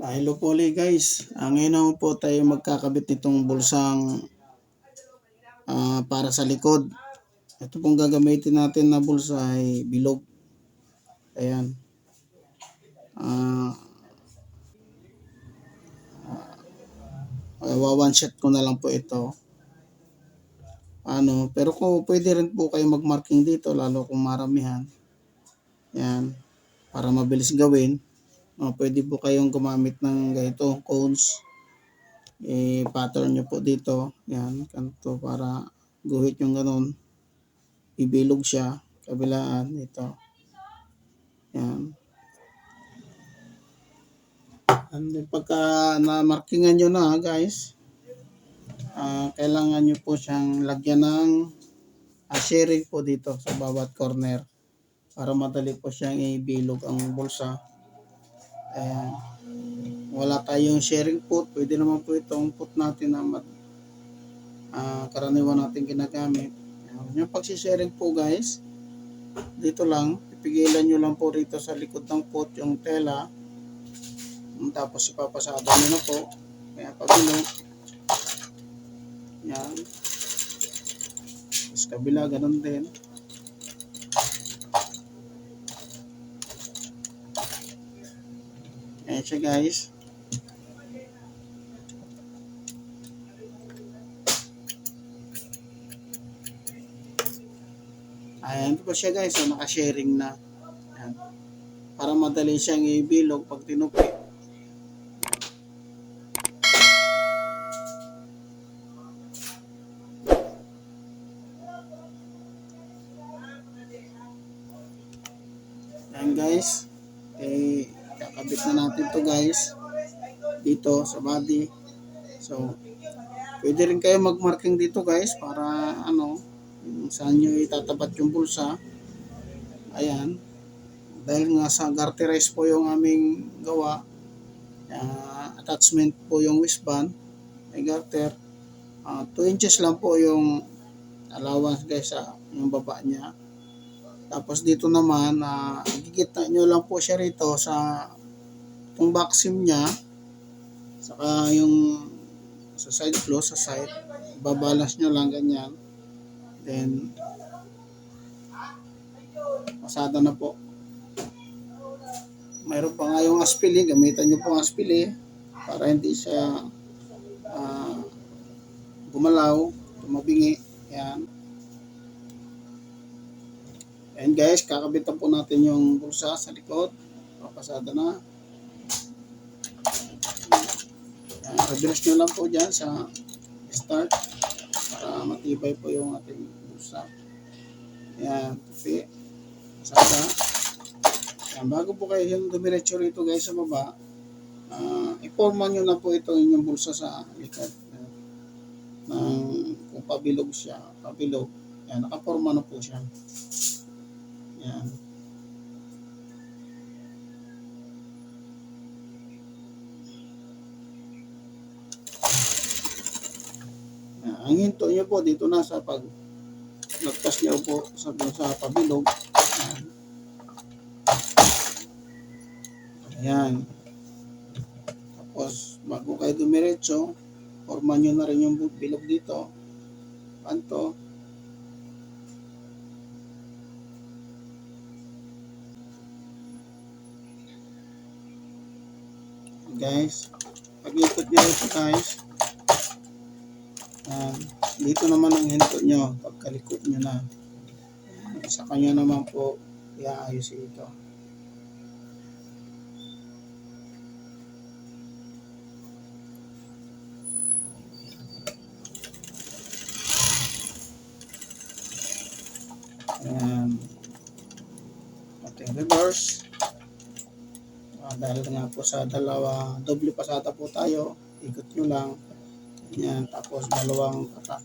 Hello po ulit guys. Ah, ngayon po tayo magkakabit nitong bulsang ah, para sa likod. Ito pong gagamitin natin na bulsa ay bilog. Ayan. Ah, uh, one shot ko na lang po ito. Ano, pero kung pwede rin po kayo magmarking dito lalo kung maramihan. Yan. Para mabilis gawin. Oh, pwede po kayong gumamit ng ganito, cones. I-pattern nyo po dito. Yan, kanto para guhit yung ganun. Ibilog siya. Kabilaan, ito. Yan. And pagka na-markingan nyo na, guys, ah, kailangan nyo po siyang lagyan ng ah, sharing po dito sa bawat corner para madali po siyang ibilog ang bulsa. Ayan. Wala tayong sharing pot. Pwede naman po itong pot natin na mat, ah, karaniwan natin ginagamit. Ayan. Yung pagsisharing po guys, dito lang, ipigilan nyo lang po rito sa likod ng pot yung tela. Tapos ipapasada nyo na po. Kaya pabilo. Yan. Tapos kabila, ganun din. Ayan siya guys. Ayan po siya guys. So, naka-sharing na. Ayan. Para madali siyang ibilog pag tinupi. Ayan guys. Kakabit na natin to guys. Dito sa body. So, pwede rin kayo magmarking dito guys para ano, kung saan nyo itatapat yung bulsa. Ayan. Dahil nga sa garterize po yung aming gawa, uh, attachment po yung waistband, may garter. 2 inches lang po yung allowance guys sa yung baba niya. Tapos dito naman, uh, gigita nyo lang po siya rito sa itong backseam niya. Saka yung sa side close, sa side. Babalance nyo lang ganyan. Then, pasada na po. Mayroon pa nga yung aspili. Gamitan nyo po ang aspili para hindi siya uh, gumalaw, tumabingi. Yan. And guys, kakabitan po natin yung bulsa sa likod. Papasada na. Yan, reverse nyo lang po dyan sa start para matibay po yung ating bulsa. Yan, tupi. Pasada. Yan, bago po kayo yung dumiretso rito guys sa baba, uh, iporma nyo na po ito inyong bulsa sa likod. Yan. Nang, kung pabilog siya, pabilog, yan, nakaporma na po siya. Yan. Ang hinto nyo po dito na sa pag lagtas niyo po sa, sa pabilog. Yan. Ayan. Tapos, bago kayo dumiretso, forma nyo na rin yung bilog dito. Panto. guys pag-ikot nyo ito guys um, dito naman ang hinto nyo pagkalikot nyo na sa kanya naman po iaayos ito Ayan. Ating reverse. Uh, dahil nga po sa dalawa, doble pasada po tayo. Ikot nyo lang. Yan. Tapos dalawang patak.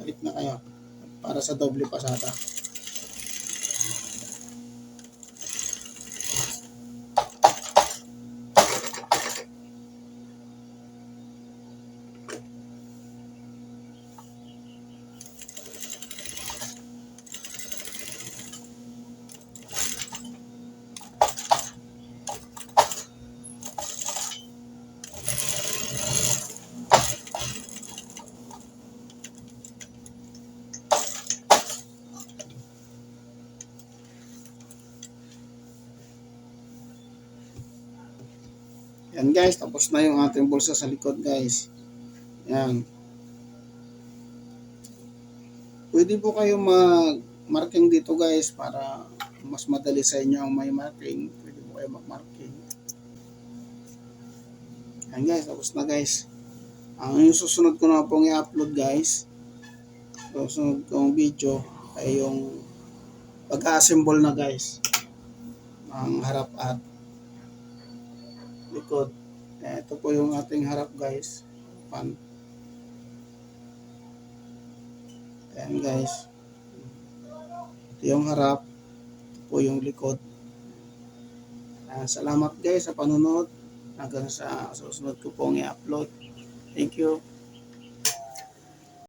Balik na kayo. Para sa doble pasada. Yan guys, tapos na yung ating bulsa sa likod guys. Yan. Pwede po kayo mag-marking dito guys para mas madali sa inyo ang may marking. Pwede po kayo mag-marking. Yan guys, tapos na guys. Ang yung susunod ko na pong i-upload guys. Susunod kong video ay yung pag-assemble na guys. Ang harap at likod. Eh, Ito po yung ating harap guys. Pan. Ayan guys. Ito yung harap. Ito po yung likod. Ah, salamat guys sa panunod. Hanggang sa susunod ko pong i-upload. Thank you.